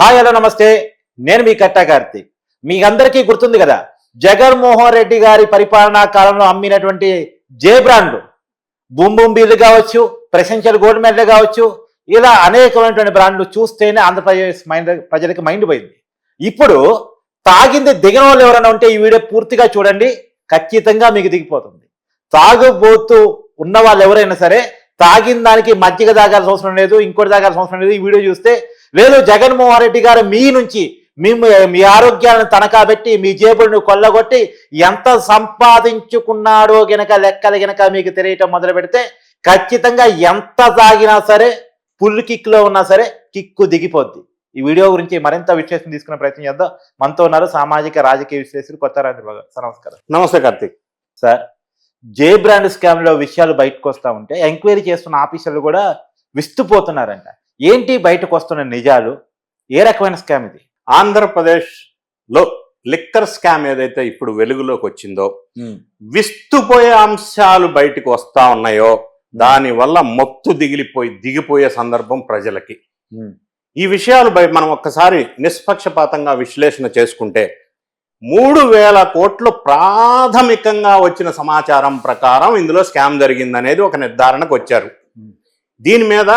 Hi hello నమస్తే. నేను మీ కట్టా కార్తీక్. అందరికీ గుర్తుంది కదా జగన్మోహన్ రెడ్డి గారి పరిపాలనా కాలంలో అమ్మినటువంటి జే బ్రాండ్ బూమ్ బూమ్ కావచ్చు ప్రెసెన్షియల్ గోల్డ్ మెడల్ కావచ్చు ఇలా అనేకమైనటువంటి బ్రాండ్లు చూస్తేనే ఆంధ్రప్రదేశ్ మైండ్ ప్రజలకు మైండ్ పోయింది. ఇప్పుడు తాగింది దిగిన వాళ్ళు ఎవరైనా ఉంటే ఈ వీడియో పూర్తిగా చూడండి ఖచ్చితంగా మీకు దిగిపోతుంది. తాగుబోతూ ఉన్న వాళ్ళు ఎవరైనా సరే తాగిన దానికి మజ్జిగ తాగాల్సిన అవసరం లేదు ఇంకోటి తాగాల్సిన అవసరం లేదు ఈ వీడియో చూస్తే లేదు జగన్మోహన్ రెడ్డి గారు మీ నుంచి మేము మీ ఆరోగ్యాలను తనఖా పెట్టి మీ జేబులను కొల్లగొట్టి ఎంత సంపాదించుకున్నాడో గనక లెక్కలు గనక మీకు తెలియటం మొదలు పెడితే ఖచ్చితంగా ఎంత తాగినా సరే పుల్ కిక్లో ఉన్నా సరే కిక్కు దిగిపోద్ది. ఈ వీడియో గురించి మరింత విశ్లేషణ తీసుకునే ప్రయత్నం చేద్దాం. మనతో ఉన్నారు సామాజిక రాజకీయ విశ్లేషకులు కొత్త రాజేంద్ర సార్ నమస్కారం. నమస్తే కార్తీక్. సార్ జే బ్రాండ్ స్కామ్లో విషయాలు బయటకు వస్తా ఉంటే ఎంక్వైరీ చేస్తున్న ఆఫీసర్లు కూడా విస్తుపోతున్నారంట. ఏంటి బయటకు వస్తున్న నిజాలు? ఏ రకమైన స్కామ్ ఇది? ఆంధ్రప్రదేశ్లో లిక్కర్ స్కామ్ ఏదైతే ఇప్పుడు వెలుగులోకి వచ్చిందో విస్తుపోయే అంశాలు బయటకు వస్తా ఉన్నాయో దాని వల్ల మొత్తు దిగిలిపోయి దిగిపోయే సందర్భం ప్రజలకి. ఈ విషయాలు మనం ఒక్కసారి నిష్పక్షపాతంగా విశ్లేషణ చేసుకుంటే మూడు వేల కోట్లు ప్రాథమికంగా వచ్చిన సమాచారం ప్రకారం ఇందులో స్కామ్ జరిగిందనేది ఒక నిర్ధారణకు వచ్చారు. దీని మీద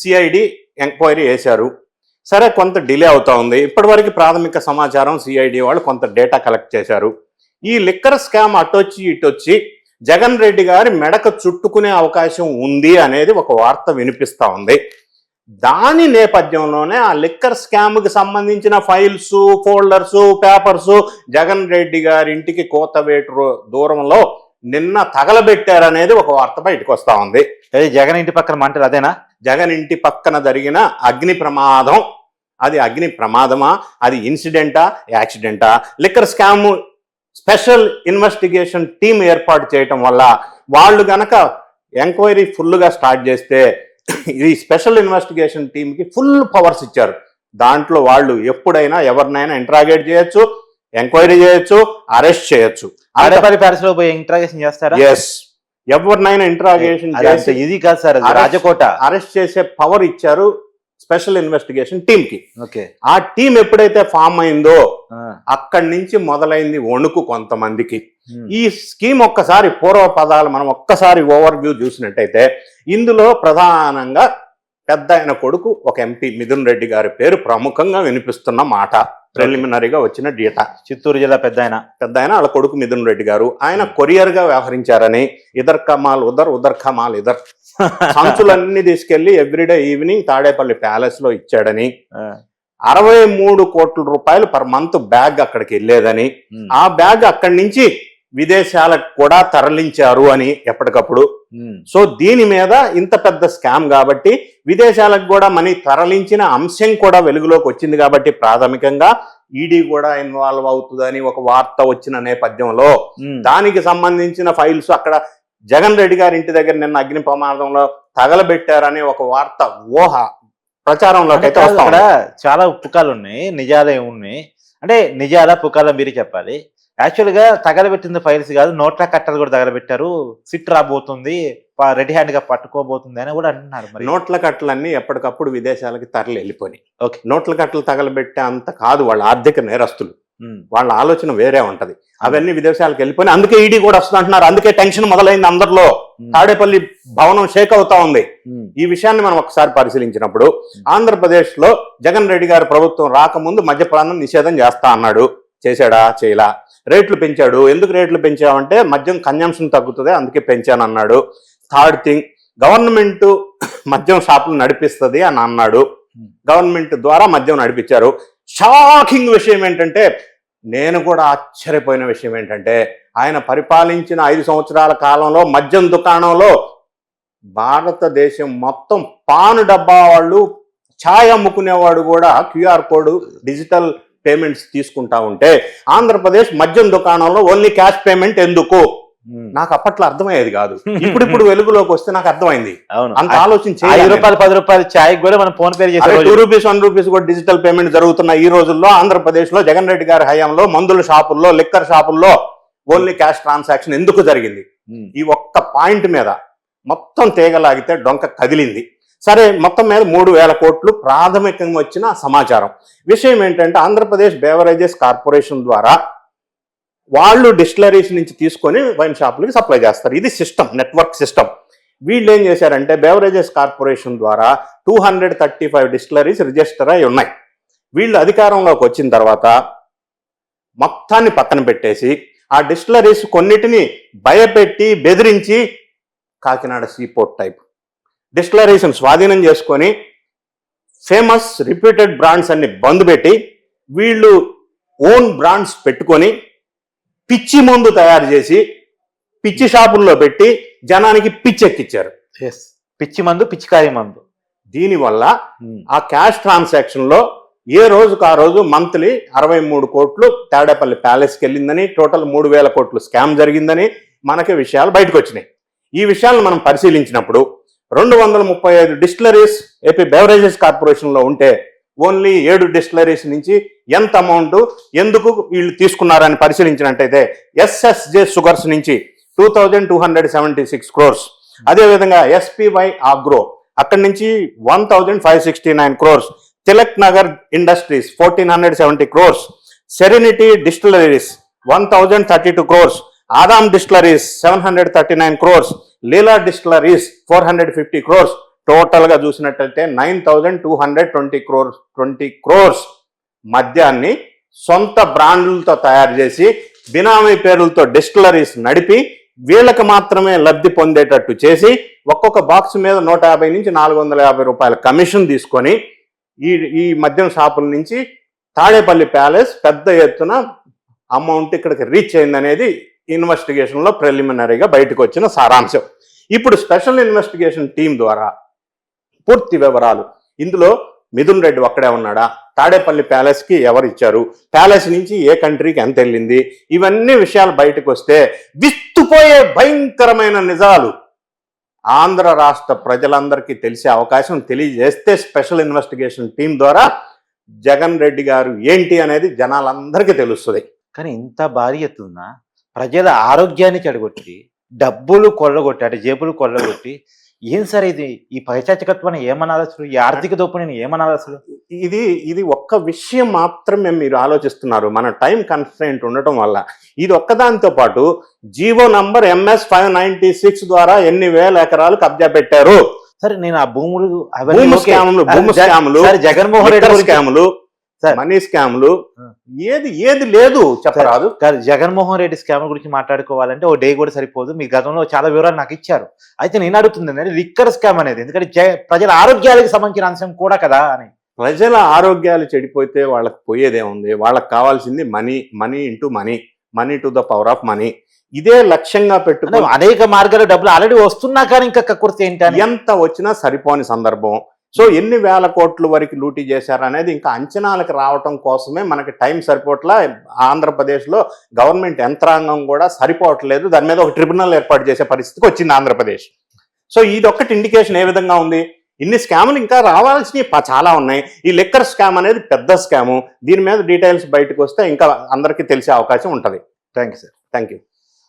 సిఐడి ఎంక్వైరీ చేశారు. సరే కొంత డిలే అవుతా ఉంది. ఇప్పటివరకు ప్రాథమిక సమాచారం సిఐడి వాళ్ళు కొంత డేటా కలెక్ట్ చేశారు. ఈ లిక్కర్ స్కామ్ అటొచ్చి ఇటొచ్చి జగన్ రెడ్డి గారి మెడక చుట్టుకునే అవకాశం ఉంది అనేది ఒక వార్త వినిపిస్తూ ఉంది. దాని నేపథ్యంలోనే ఆ లిక్కర్ స్కామ్కి సంబంధించిన files folders papers Jagan Reddy గారి ఇంటికి కోతవేటు దూరంలో నిన్న తగలబెట్టారనేది ఒక వార్త బయటకు వస్తూ ఉంది. అదే జగన్ ఇంటి పక్కన మంటలు అదేనా? జగన్ ఇంటి పక్కన జరిగిన అగ్ని ప్రమాదం. అది అగ్ని ప్రమాదమా? అది ఇన్సిడెంటా? యాక్సిడెంటా? Liquor scam special investigation team ఏర్పాటు చేయటం వల్ల వాళ్ళు గనక ఎంక్వైరీ ఫుల్గా స్టార్ట్ చేస్తే ఇది స్పెషల్ ఇన్వెస్టిగేషన్ టీంకి ఫుల్ పవర్స్ ఇచ్చారు. దాంట్లో వాళ్ళు ఎప్పుడైనా ఎవరినైనా ఇంట్రాగేట్ చేయొచ్చు ఎంక్వైరీ చేయొచ్చు అరెస్ట్ చేయొచ్చు. ఆడపల్లి ప్యాలెస్లో పోయి ఇంట్రాగేషన్ చేస్తారా? ఎస్ ఎవరినైనా ఇంట్రాగేషన్ చేసి ఇది కాదు సార్ రాజకోట. అరెస్ట్ చేసే పవర్ ఇచ్చారు స్పెషల్ ఇన్వెస్టిగేషన్ టీమ్కి ఓకే. ఆ టీం ఎప్పుడైతే ఫామ్ అయిందో అక్కడి నుంచి మొదలైంది వణుకు కొంతమందికి. ఈ స్కీమ్ ఒక్కసారి పూర్వ పదాలు మనం ఒక్కసారి ఓవర్ వ్యూ చూసినట్టయితే ఇందులో ప్రధానంగా పెద్ద కొడుకు ఒక ఎంపీ మిథున్ రెడ్డి గారి పేరు ప్రముఖంగా వినిపిస్తున్న మాట. ప్రిలిమినరీగా వచ్చిన డేటా. చిత్తూరు జిల్లా పెద్ద ఆయన. పెద్ద ఆయన వాళ్ళ కొడుకు మిథున్ రెడ్డి గారు. ఆయన కొరియర్గా వ్యవహరించారని ఇదర్ కమాల్ ఉదర్ ఉదర్ కమాల్ ఇదర్. సంచులన్నీ తీసుకెళ్ళి ఎవ్రీడే ఈవినింగ్ తాడేపల్లి ప్యాలెస్లో ఇచ్చాడని. అరవై మూడు కోట్ల రూపాయలు పర్ మంత్ బ్యాగ్ అక్కడికి వెళ్ళేదని. ఉమ్, ఆ బ్యాగ్ అక్కడి నుంచి విదేశాలకు కూడా తరలించారు అని ఎప్పటికప్పుడు సో దీని మీద ఇంత పెద్ద స్కామ్ కాబట్టి విదేశాలకు కూడా మనీ తరలించిన అంశం కూడా వెలుగులోకి వచ్చింది కాబట్టి ప్రాథమికంగా ఈడీ కూడా ఇన్వాల్వ్ అవుతుందని ఒక వార్త వచ్చిన నేపథ్యంలో. దానికి సంబంధించిన ఫైల్స్ అక్కడ జగన్ రెడ్డి గారి ఇంటి దగ్గర నిన్న అగ్ని ప్రమాదంలో తగలబెట్టారనే ఒక వార్త ఊహ ప్రచారంలోకి అయితే వస్తా. చాలా పుకాలు ఉన్నాయి నిజాలే ఉన్నాయి అంటే నిజాల పుకాల మీరు చెప్పాలి యాక్చువల్గా తగలబెట్టింది ఫైల్స్ కాదు నోట్ల కట్టలు కూడా తగలబెట్టారు. సిట్ రాబోతుంది రెడీ హ్యాండ్గా పట్టుకోబోతుంది అని కూడా అంటున్నారు మరి. నోట్ల కట్టలన్నీ ఎప్పటికప్పుడు విదేశాలకి తరలి వెళ్ళిపోయినాయి. ఓకే. నోట్ల కట్టలు తగలబెట్టే అంత కాదు వాళ్ళ ఆర్థిక నేరస్తులు. వాళ్ళ ఆలోచన వేరే ఉంటది. అవన్నీ విదేశాలకు వెళ్ళిపోయి అందుకే ఈడీ కూడా వస్తుంది అంటున్నారు. అందుకే టెన్షన్ మొదలైంది అందరిలో. తాడేపల్లి భవనం షేక్ అవుతా ఉంది. ఈ విషయాన్ని మనం ఒకసారి పరిశీలించినప్పుడు ఆంధ్రప్రదేశ్లో జగన్ రెడ్డి గారి ప్రభుత్వం రాకముందు మద్యపానం నిషేధం చేస్తా అన్నాడు. చేశాడా? చేయలా. రేట్లు పెంచాడు. ఎందుకు రేట్లు పెంచావంటే మద్యం కన్జంప్షన్ తగ్గుతుంది అందుకే పెంచాను అన్నాడు థర్డ్ థింగ్ గవర్నమెంట్ మద్యం షాపులు నడిపిస్తుంది అని అన్నాడు. గవర్నమెంట్ ద్వారా మద్యం నడిపించారు. షాకింగ్ విషయం ఏంటంటే నేను కూడా ఆశ్చర్యపోయిన విషయం ఏంటంటే ఆయన పరిపాలించిన ఐదు సంవత్సరాల కాలంలో మద్యం దుకాణంలో భారతదేశం మొత్తం పాను డబ్బా వాళ్ళు ఛాయ్ అమ్ముకునేవాడు కూడా క్యూఆర్ కోడ్ డిజిటల్ పేమెంట్స్ తీసుకుంటా ఉంటే ఆంధ్రప్రదేశ్ మద్యం దుకాణంలో ఓన్లీ క్యాష్ పేమెంట్ ఎందుకు? ఉమ్. నాకు అప్పట్లో అర్థమయ్యేది కాదు. ఇప్పుడు ఇప్పుడు వెలుగులోకి వస్తే నాకు అర్థమైంది. అంత ఆలోచన ఐదు రూపాయలు పది రూపాయలు ఛాయ్ కూడా మనం ఫోన్ పే చేసే టూ రూపీస్ వన్ రూపీస్ కూడా డిజిటల్ పేమెంట్ జరుగుతున్న ఈ రోజుల్లో ఆంధ్రప్రదేశ్లో జగన్ రెడ్డి గారి హయాంలో మందుల షాపుల్లో లిక్కర్ షాపుల్లో ఓన్లీ క్యాష్ ట్రాన్సాక్షన్ ఎందుకు జరిగింది? ఉమ్, ఈ ఒక్క పాయింట్ మీద మొత్తం తీగలాగితే డొంక కదిలింది. సరే మొత్తం మీద మూడు వేల కోట్లు ప్రాథమికంగా వచ్చిన సమాచారం. విషయం ఏంటంటే ఆంధ్రప్రదేశ్ బేవరేజెస్ కార్పొరేషన్ ద్వారా వాళ్ళు డిస్టిలరీస్ నుంచి తీసుకొని వైన్ షాపులకి సప్లై చేస్తారు. ఇది సిస్టమ్ నెట్వర్క్ సిస్టమ్. వీళ్ళు ఏం చేశారంటే బేవరేజెస్ కార్పొరేషన్ ద్వారా two hundred thirty five distilleries register అయి ఉన్నాయి. వీళ్ళు అధికారంలోకి వచ్చిన తర్వాత మొత్తాన్ని పక్కన పెట్టేసి ఆ డిస్టిలరీస్ కొన్నిటిని భయపెట్టి బెదిరించి కాకినాడ సీపోర్ట్ టైప్. డిస్టిలరీస్ని స్వాధీనం చేసుకొని ఫేమస్ రిప్యూటెడ్ బ్రాండ్స్ అన్ని బంద్ పెట్టి వీళ్ళు ఓన్ బ్రాండ్స్ పెట్టుకొని పిచ్చి మందు తయారు చేసి పిచ్చి షాపుల్లో పెట్టి జనానికి పిచ్చి ఎక్కిచ్చారు. పిచ్చి మందు పిచ్చికాయ మందు. దీనివల్ల ఉమ్. ఆ క్యాష్ ట్రాన్సాక్షన్లో ఏ రోజుకు ఆ రోజు మంత్లీ అరవై మూడు కోట్లు తాడేపల్లి ప్యాలెస్కి వెళ్ళిందని టోటల్ మూడు వేల కోట్లు స్కామ్ జరిగిందని మనకి విషయాలు బయటకు వచ్చినాయి. ఈ విషయాలను మనం పరిశీలించినప్పుడు రెండు వందల ముప్పై ఐదు డిస్టిలరీస్ ఏపీ బెవరేజెస్ కార్పొరేషన్లో ఉంటే ఓన్లీ ఏడు డిస్టిలరీస్ నుంచి ఎంత అమౌంట్ ఎందుకు వీళ్ళు తీసుకున్నారని పరిశీలించినట్టయితే ఎస్ఎస్జే షుగర్స్ నుంచి two thousand two hundred seventy six crores. అదేవిధంగా ఎస్పీవై ఆగ్రో అక్కడి నుంచి one thousand five sixty nine crores. Tilak Nagar industries fourteen hundred seventy crores. Serenity distilleries one thousand thirty two crores. Adan distilleries seven hundred thirty nine crores Leela distilleries four hundred fifty crores. టోటల్గా చూసినట్లయితే చూసినట్టయితే nine thousand two hundred twenty crores twenty crores మద్యాన్ని సొంత బ్రాండ్లతో తయారు చేసి బినామీ పేర్లతో distilleries నడిపి వీళ్ళకి మాత్రమే లబ్ధి పొందేటట్టు చేసి ఒక్కొక్క బాక్స్ మీద నూట యాభై నుంచి నాలుగు వందల యాభై రూపాయల కమిషన్ తీసుకొని ఈ ఈ మద్యం షాపుల నుంచి తాడేపల్లి ప్యాలెస్ పెద్ద ఎత్తున అమౌంట్ ఇక్కడికి రీచ్ అయిందనేది ఇన్వెస్టిగేషన్లో ప్రిలిమినరీగా బయటకు వచ్చిన సారాంశం. ఇప్పుడు స్పెషల్ ఇన్వెస్టిగేషన్ టీం ద్వారా పూర్తి వివరాలు. ఇందులో మిథున్ రెడ్డి ఒక్కడే ఉన్నాడా? తాడేపల్లి ప్యాలెస్కి ఎవరు ఇచ్చారు? ప్యాలెస్ నుంచి ఏ కంట్రీకి ఎంత వెళ్ళింది? ఇవన్నీ విషయాలు బయటకు వస్తే విస్తుపోయే భయంకరమైన నిజాలు ఆంధ్ర రాష్ట్ర ప్రజలందరికీ తెలిసే అవకాశం తెలియజేస్తే స్పెషల్ ఇన్వెస్టిగేషన్ టీం ద్వారా జగన్ రెడ్డి గారు ఏంటి అనేది జనాలందరికీ తెలుస్తుంది. కానీ ఇంత భారీ ఎత్తుందా? ప్రజల ఆరోగ్యాన్ని చెడగొట్టి డబ్బులు కొల్లగొట్టి అంటే జేబులు కొల్లగొట్టి ఏం సార్ ఇది? ఈ పైచాచకత్వాన్ని ఏమనాలి అసలు? ఈ ఆర్థిక దోపిడీని ఏమనాలి అసలు? ఇది ఇది ఒక్క విషయం మాత్రమే మీరు ఆలోచిస్తున్నారు. మన టైం కన్స్ట్రెంట్ ఉండటం వల్ల. ఇది ఒక్కదానితో పాటు GO number MS five ninety six ద్వారా ఎన్ని వేల ఎకరాలు కబ్జా పెట్టారు? సరే నేను ఆ భూములు జగన్మోహన్ రెడ్డి స్కాములు. మనీ స్కాములు. ఏది ఏది లేదు చెప్పరాదు. కాదు జగన్మోహన్ రెడ్డి స్కామ్ గురించి మాట్లాడుకోవాలంటే ఓ డే కూడా సరిపోదు. మీ గతంలో చాలా వివరాలు నాకు ఇచ్చారు. అయితే నేను అడుగుతుంది ఏంటంటే లిక్కర్ స్కామ్ అనేది ఎందుకంటే ప్రజల ఆరోగ్యాలకు సంబంధించిన అంశం కూడా కదా అని. ప్రజల ఆరోగ్యాలు చెడిపోతే వాళ్ళకి పోయేదేముంది వాళ్ళకి కావాల్సింది money money into money money to the power of money. ఇదే లక్ష్యంగా పెట్టుకుని అనేక మార్గాల డబ్బులు ఆల్రెడీ వస్తున్నా కానీ ఇంకా కక్కుర్తి ఏంటి అని? ఎంత వచ్చినా సరిపోని సందర్భం. సో ఎన్ని వేల కోట్ల వరకు లూటీ చేశారు అనేది ఇంకా అంచనాలకు రావటం కోసమే మనకి టైం సరిపోట్లా ఆంధ్రప్రదేశ్లో గవర్నమెంట్ యంత్రాంగం కూడా సరిపోవట్లేదు. దాని మీద ఒక ట్రిబ్యునల్ ఏర్పాటు చేసే పరిస్థితికి వచ్చింది ఆంధ్రప్రదేశ్. సో ఇది ఒక్కటి ఇండికేషన్ ఏ విధంగా ఉంది? ఇన్ని స్కాములు ఇంకా రావాల్సినవి చాలా ఉన్నాయి. ఈ లిక్కర్ స్కామ్ అనేది పెద్ద స్కాము. దీని మీద డీటెయిల్స్ బయటకు వస్తే ఇంకా అందరికీ తెలిసే అవకాశం ఉంటుంది. Thank you sir thank you